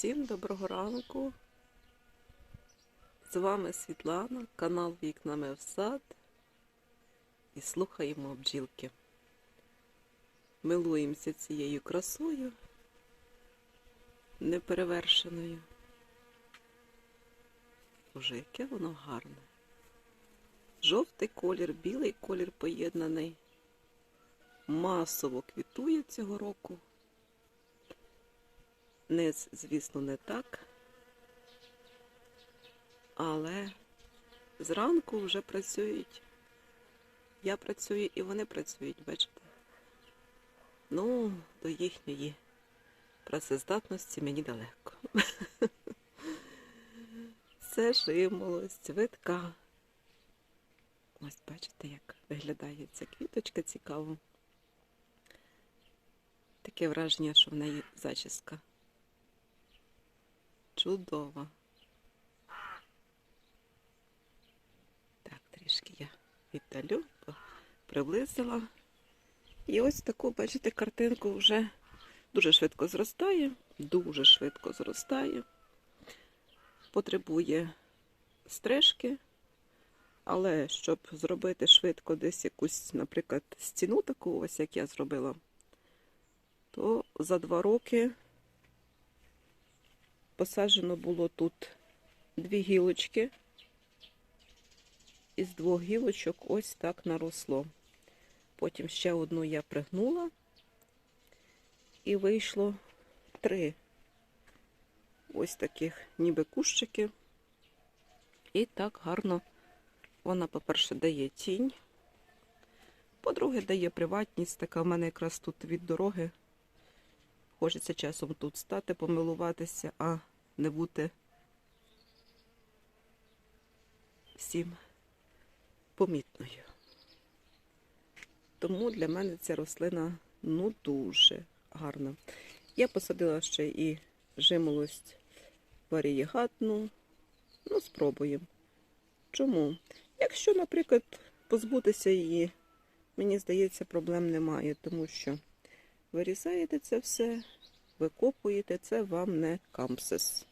Всім доброго ранку. З вами Світлана, канал Вікнами в сад. І слухаємо бджілки. Милуємося цією красою, неперевершеною. Боже, яке воно гарне. Жовтий колір, білий колір поєднаний. Масово квітує цього року. Низ, звісно, не так. Але зранку вже працюють. Я працюю і вони працюють, бачите. Ну, до їхньої працездатності мені далеко. Це жимолость, цвитка. Ось бачите, як виглядає ця квіточка цікаво. Таке враження, що в неї зачіска. Чудово. Так, трішки я віддалю, приблизила. І ось таку, бачите, картинку вже дуже швидко зростає, дуже швидко зростає, потребує стрижки, але щоб зробити швидко десь якусь, наприклад, стіну таку, ось як я зробила, то за два роки посаджено було тут дві гілочки. Із двох гілочок ось так наросло. Потім ще одну я пригнула і вийшло три ось таких ніби кущики. І так гарно вона, по-перше, дає тінь. По-друге, дає приватність. Така в мене якраз тут від дороги. Хочеться часом тут стати, помилуватися, а не бути всім помітною. Тому для мене ця рослина ну дуже гарна. Я посадила ще і жимолость варієгатну. Ну, спробуємо. Чому? Якщо, наприклад, позбутися її, мені здається, проблем немає, тому що вирізаєте це все, викопуєте, це вам не кампсис.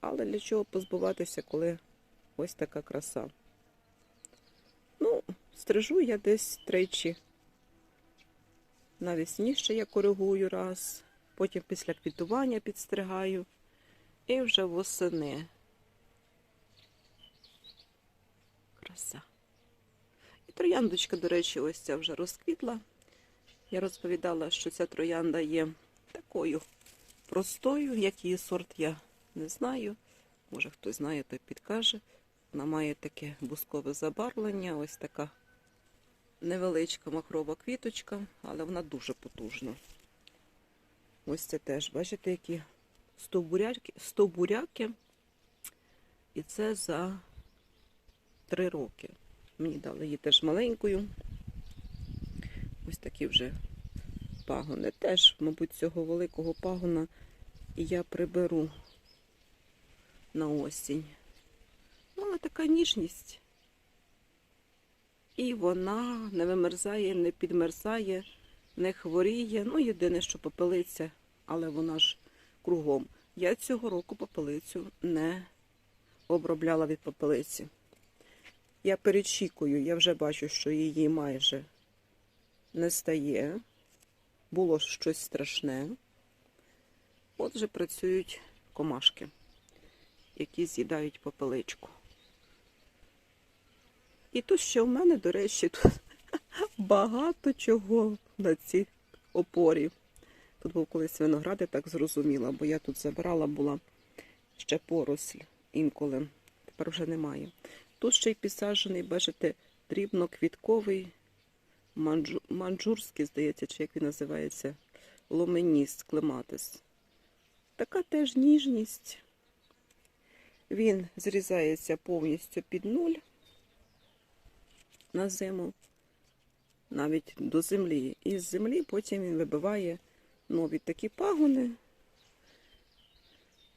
Але для чого позбуватися, коли ось така краса? Ну, стрижу я десь тричі. Навесні ще я коригую раз, потім після квітування підстригаю і вже восени. Краса. І трояндочка, до речі, ось ця вже розквітла. Я розповідала, що ця троянда є такою простою, як її сорт, я не знаю. Може хтось знає, той підкаже. Вона має таке бускове забарвлення, ось така невеличка махрова квіточка, але вона дуже потужна. Ось це теж, бачите, які стовбуряки, стовбуряки. І це за три роки. Мені дали її теж маленькою. Ось такі вже пагони. Теж, мабуть, цього великого пагона я приберу на осінь. Ну, але така ніжність. І вона не вимерзає, не підмерзає, не хворіє. Ну, єдине, що попелиця, але вона ж кругом. Я цього року попелицю не обробляла від попелиці. Я перечікую, я вже бачу, що її майже не стає. Було щось страшне. От же працюють комашки, які з'їдають попеличку. І тут ще в мене, до речі, тут багато чого на цій опорі. Тут був колись виноград, я так зрозуміла, бо я тут забирала була ще поросль інколи. Тепер вже немає. Тут ще й підсаджений, бачите, дрібноквітковий манджу... манджурський, здається, чи як він називається, ломеніст, клематис. Така теж ніжність. Він зрізається повністю під нуль на зиму, навіть до землі. І з землі потім він вибиває нові такі пагони.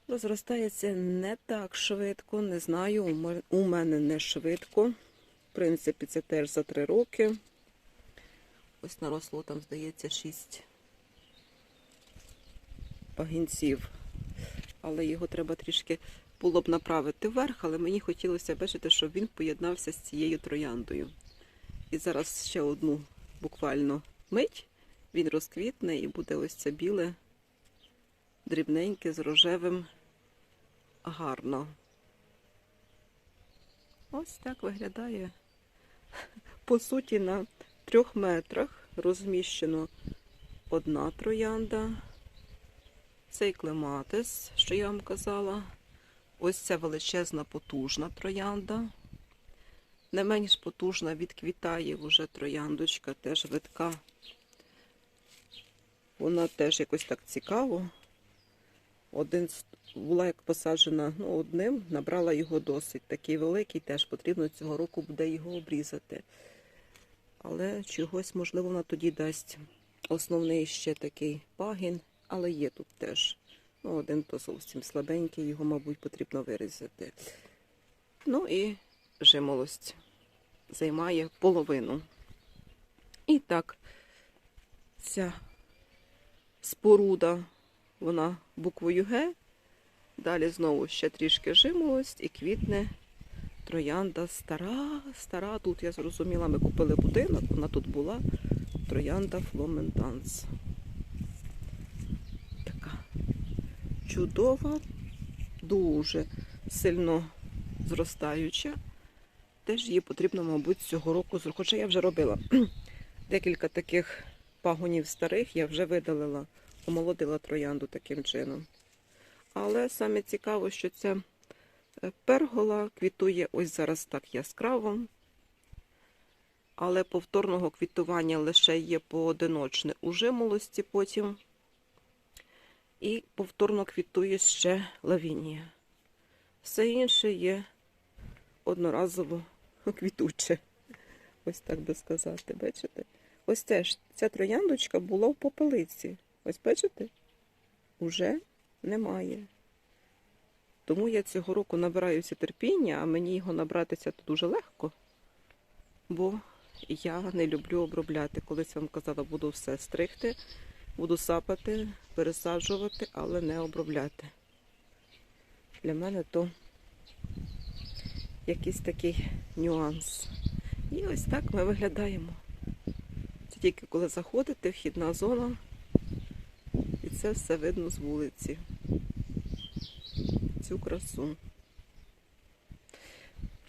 Розростається не так швидко, не знаю, у мене не швидко. В принципі, це теж за три роки. Ось наросло там, здається, шість пагінців. але його треба трішки було б направити вверх, але мені хотілося бачити, щоб він поєднався з цією трояндою. І зараз ще одну буквально мить він розквітне і буде ось це біле, дрібненьке з рожевим гарно. Ось так виглядає. По суті, на трьох метрах розміщено одна троянда. Цей клематис, що я вам казала. Ось ця величезна потужна троянда. Не менш потужна відквітає вже трояндочка, теж витка. Вона теж якось так цікаво. Один була як посаджена ну, одним, набрала його досить. Такий великий, теж потрібно цього року буде його обрізати. Але чогось, можливо, вона тоді дасть основний ще такий пагін, але є тут теж. Ну, один то зовсім слабенький, його, мабуть, потрібно вирізати. Ну і жимолость займає половину. І так, ця споруда, вона буквою Г. Далі знову ще трішки жимолость і квітне троянда стара, стара. Тут я зрозуміла, ми купили будинок, вона тут була. Троянда Фломентанс. Така чудова, дуже сильно зростаюча. Теж її потрібно, мабуть, цього року зробити. Хоча я вже робила декілька таких пагонів старих, я вже видалила, омолодила троянду таким чином. Але саме цікаво, що ця е, пергола квітує ось зараз так яскраво. Але повторного квітування лише є поодиночне у жимолості потім. І повторно квітує ще лавінія. Все інше є одноразово квітуче. Ось так би сказати, бачите? Ось теж ця трояндочка була в попелиці. Ось бачите? Уже немає. Тому я цього року набираюся терпіння, а мені його набратися то дуже легко, бо я не люблю обробляти. Колись вам казала, буду все стригти, буду сапати, пересаджувати, але не обробляти. Для мене то якийсь такий нюанс. І ось так ми виглядаємо. Це тільки коли заходите, вхідна зона, і це все видно з вулиці. Цю красу.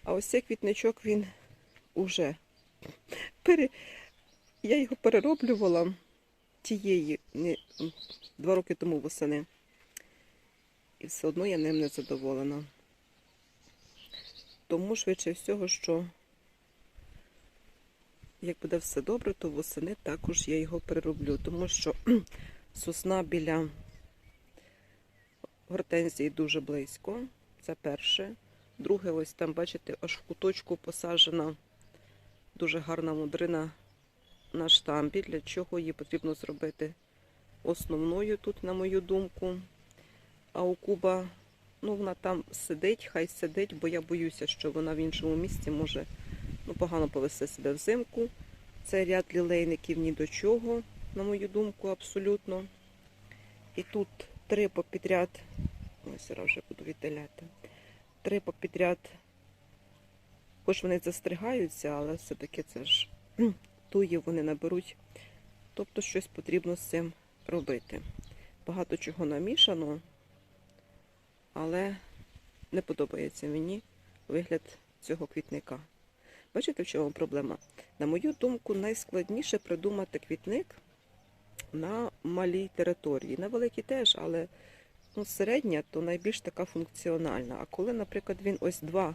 А ось цей квітничок він уже пере... я його перероблювала тієї не, два роки тому восени. І все одно я ним не задоволена. Тому швидше всього, що як буде все добре, то восени також я його перероблю, тому що сосна біля гортензії дуже близько. Це перше. Друге, ось там, бачите, аж в куточку посаджена дуже гарна мудрина на штампі, для чого її потрібно зробити основною тут, на мою думку. А у Куба, ну вона там сидить, хай сидить, бо я боюся, що вона в іншому місці може ну, погано повести себе взимку. Це ряд лілейників ні до чого, на мою думку, абсолютно. І тут три попідряд, ось зараз вже буду віддаляти, три попідряд, хоч вони застригаються, але все-таки це ж туї вони наберуть. Тобто щось потрібно з цим робити. Багато чого намішано, але не подобається мені вигляд цього квітника. Бачите, в чому проблема? На мою думку, найскладніше придумати квітник на малій території. На великій теж, але ну, середня, то найбільш така функціональна. А коли, наприклад, він ось 2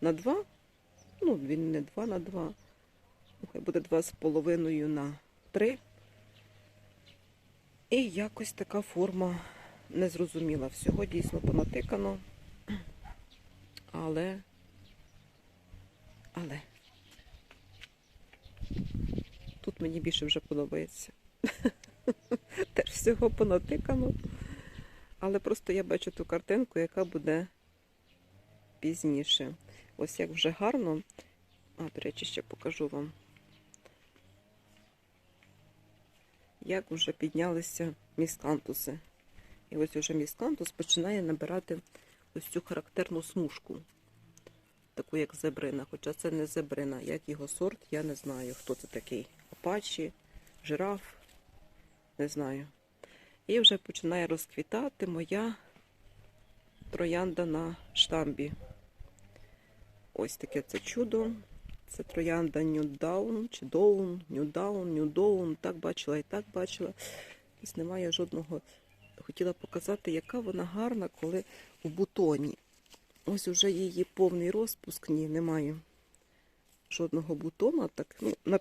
на 2, ну, він не 2 на 2, ну, буде 2,5 на 3. І якось така форма незрозуміла. Всього дійсно понатикано. Але, але тут мені більше вже подобається. Теж всього понатикано. Але просто я бачу ту картинку, яка буде пізніше. Ось як вже гарно. А, до речі, ще покажу вам. Як вже піднялися міскантуси. І ось уже міскантус починає набирати ось цю характерну смужку, таку як зебрина. Хоча це не зебрина. Як його сорт, я не знаю, хто це такий. Апачі, жираф, не знаю. І вже починає розквітати моя троянда на штамбі. Ось таке це чудо. Це троянда New Dawn, чи Dawn, New Dawn. Так бачила і так бачила. Ось немає жодного. Хотіла показати, яка вона гарна, коли у бутоні. Ось уже її повний розпуск. Ні, немає жодного бутона. Так, ну, на,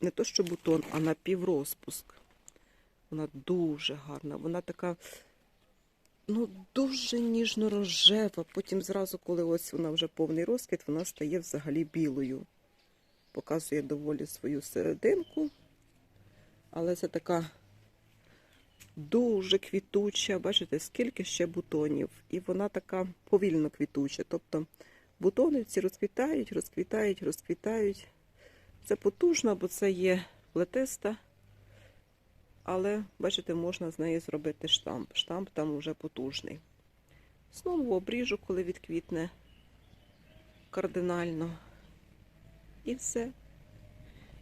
не то, що бутон, а на піврозпуск. Вона дуже гарна. Вона така, ну, дуже ніжно-рожева. Потім зразу, коли ось вона вже повний розквіт, вона стає взагалі білою. Показує доволі свою серединку. Але це така дуже квітуча. Бачите, скільки ще бутонів. І вона така повільно квітуча. Тобто бутони ці розквітають, розквітають, розквітають. Це потужно, бо це є плетиста. Але, бачите, можна з неї зробити штамп. Штамп там вже потужний. Знову обріжу, коли відквітне кардинально. І все.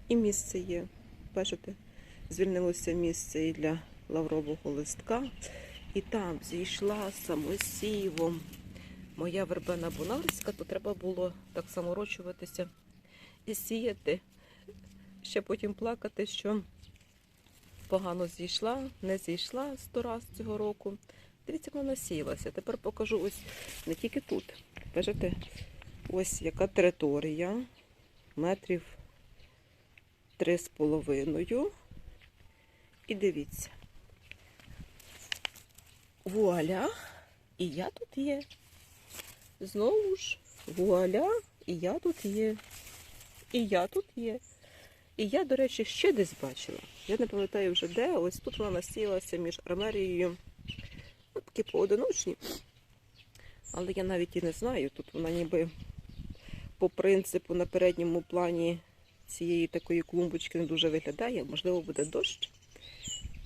І місце є. Бачите, звільнилося місце і для лаврового листка. І там зійшла самосівом моя вербена бунарська, то треба було так саморочуватися і сіяти. Ще потім плакати, що погано зійшла, не зійшла сто раз цього року. Дивіться, вона сіялася. Тепер покажу ось не тільки тут. Бачите, ось яка територія, метрів три з половиною. І дивіться. Вуаля, і я тут є. Знову ж, вуаля, і я тут є. І я тут є. І я, до речі, ще десь бачила. Я не пам'ятаю вже де. Ось тут вона насіялася між армерією. Ну, такі поодиночні. Але я навіть і не знаю. Тут вона ніби по принципу на передньому плані цієї такої клумбочки не дуже виглядає. Можливо, буде дощ.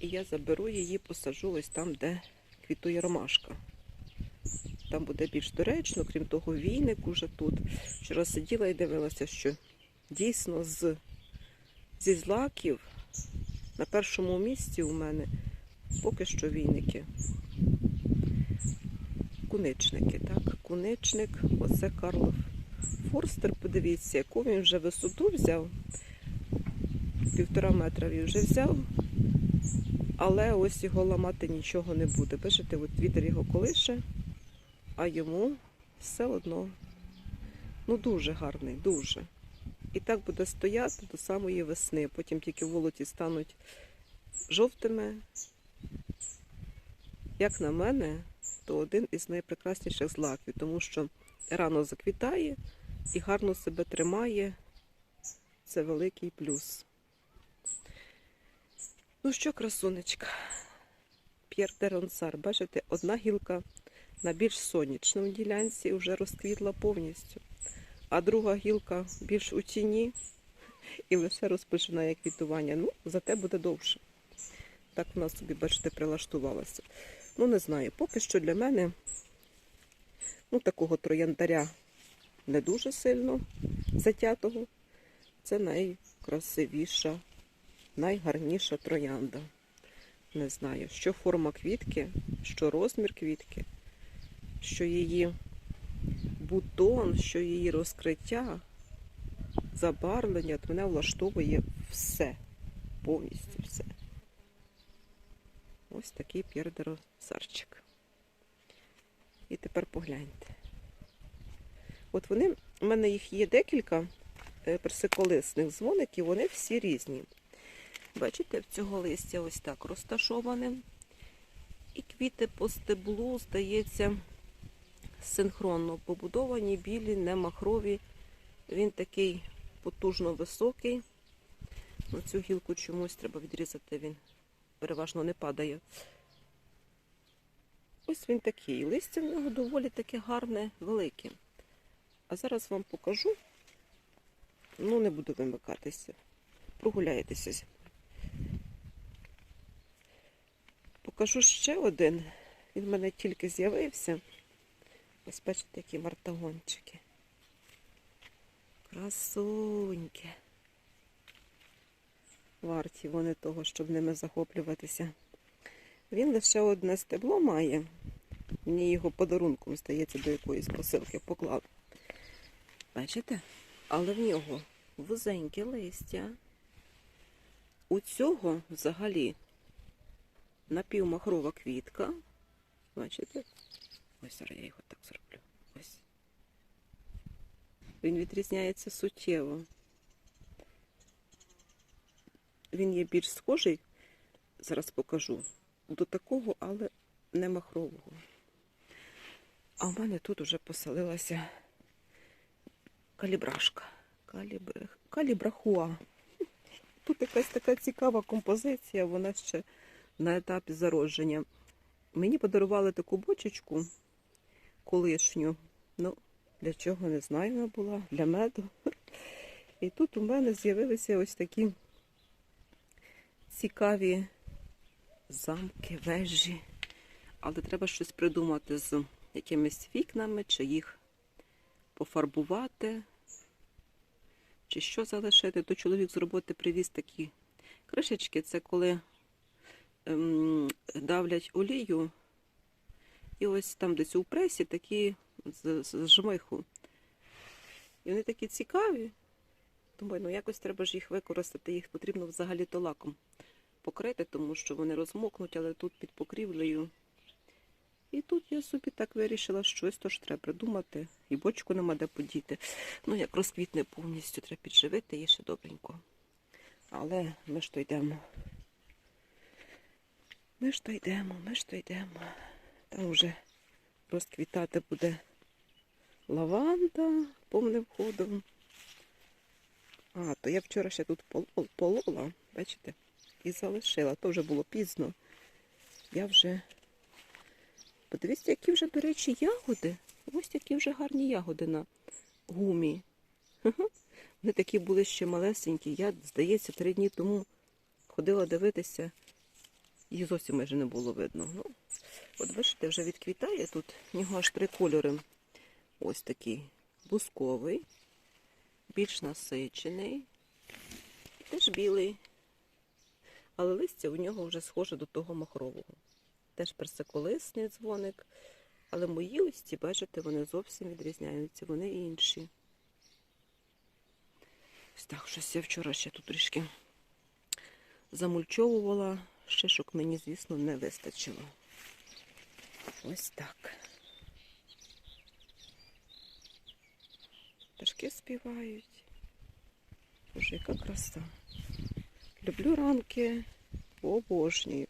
І я заберу її, посажу ось там, де квітує ромашка. Там буде більш доречно, крім того, війник уже тут. Вчора сиділа і дивилася, що дійсно з, зі злаків на першому місці у мене поки що війники. Куничники, так? Куничник, оце Карлов Форстер, подивіться, яку він вже висоту взяв. Півтора метра він вже взяв. Але ось його ламати нічого не буде. Бачите, от вітер його колише, а йому все одно. Ну, дуже гарний, дуже. І так буде стояти до самої весни. Потім тільки волоті стануть жовтими. Як на мене, то один із найпрекрасніших злаків, тому що рано заквітає і гарно себе тримає. Це великий плюс. Ну що, красунечка, П'єр де Ронсар, бачите, одна гілка на більш сонячному ділянці вже розквітла повністю, а друга гілка більш у тіні і лише розпочинає квітування. Ну, зате буде довше. Так вона собі, бачите, прилаштувалася. Ну, не знаю, поки що для мене ну, такого трояндаря не дуже сильно затятого. Це найкрасивіша найгарніша троянда. Не знаю, що форма квітки, що розмір квітки, що її бутон, що її розкриття, забарвлення, от мене влаштовує все, повністю все. Ось такий п'єрдеросарчик. І тепер погляньте. От вони, у мене їх є декілька е, персиколисних дзвоників, вони всі різні. Бачите, в цього листя ось так розташоване. І квіти по стеблу, здається, синхронно побудовані, білі, не махрові. Він такий потужно високий. На цю гілку чомусь треба відрізати, він переважно не падає. Ось він такий. Листя в нього доволі таке гарне, велике. А зараз вам покажу. Ну, не буду вимикатися. Прогуляєтеся. покажу ще один. Він в мене тільки з'явився. Ось бачите, які мартагончики. Красуньки. Варті вони того, щоб ними захоплюватися. Він лише одне стебло має. Мені його подарунком, здається, до якоїсь посилки поклав. Бачите? Але в нього вузеньке листя. У цього взагалі напівмахрова квітка. Бачите? Ось зараз я його так зроблю. Ось. Він відрізняється суттєво. Він є більш схожий, зараз покажу, до такого, але не махрового. А в мене тут уже поселилася калібрашка. Калібр... Калібрахуа. Тут якась така цікава композиція, вона ще на етапі зародження. Мені подарували таку бочечку колишню. Ну, для чого не знаю, вона була, для меду. І тут у мене з'явилися ось такі цікаві замки, вежі. Але треба щось придумати з якимись вікнами, чи їх пофарбувати, чи що залишити. То чоловік з роботи привіз такі кришечки. Це коли ем, давлять олію. І ось там десь у пресі такі з, з жмиху. І вони такі цікаві. Думаю, ну якось треба ж їх використати. Їх потрібно взагалі-то лаком покрити, тому що вони розмокнуть, але тут під покрівлею. І тут я собі так вирішила, що щось ж треба придумати. І бочку нема де подіти. Ну, як розквітне повністю, треба підживити її ще добренько. Але ми ж то йдемо. Ми ж то йдемо, ми ж то йдемо. Там вже розквітати буде лаванда повним ходом. А, то я вчора ще тут полола, бачите, і залишила. То вже було пізно. Я вже. Подивіться, які вже, до речі, ягоди. Ось які вже гарні ягоди на гумі. Вони такі були ще малесенькі. Я, здається, три дні тому ходила дивитися, їх зовсім майже не було видно. Ну, от бачите, вже відквітає тут. В нього аж три кольори. Ось такий бусковий, більш насичений, і теж білий. Але листя у нього вже схоже до того махрового. Теж персиколисний дзвоник. Але мої ось ці, бачите, вони зовсім відрізняються, вони інші. Ось так, щось я вчора ще тут трішки замульчовувала. Шишок мені, звісно, не вистачило. Ось так. Пташки співають. Боже, яка краса. Люблю ранки, обожнюю.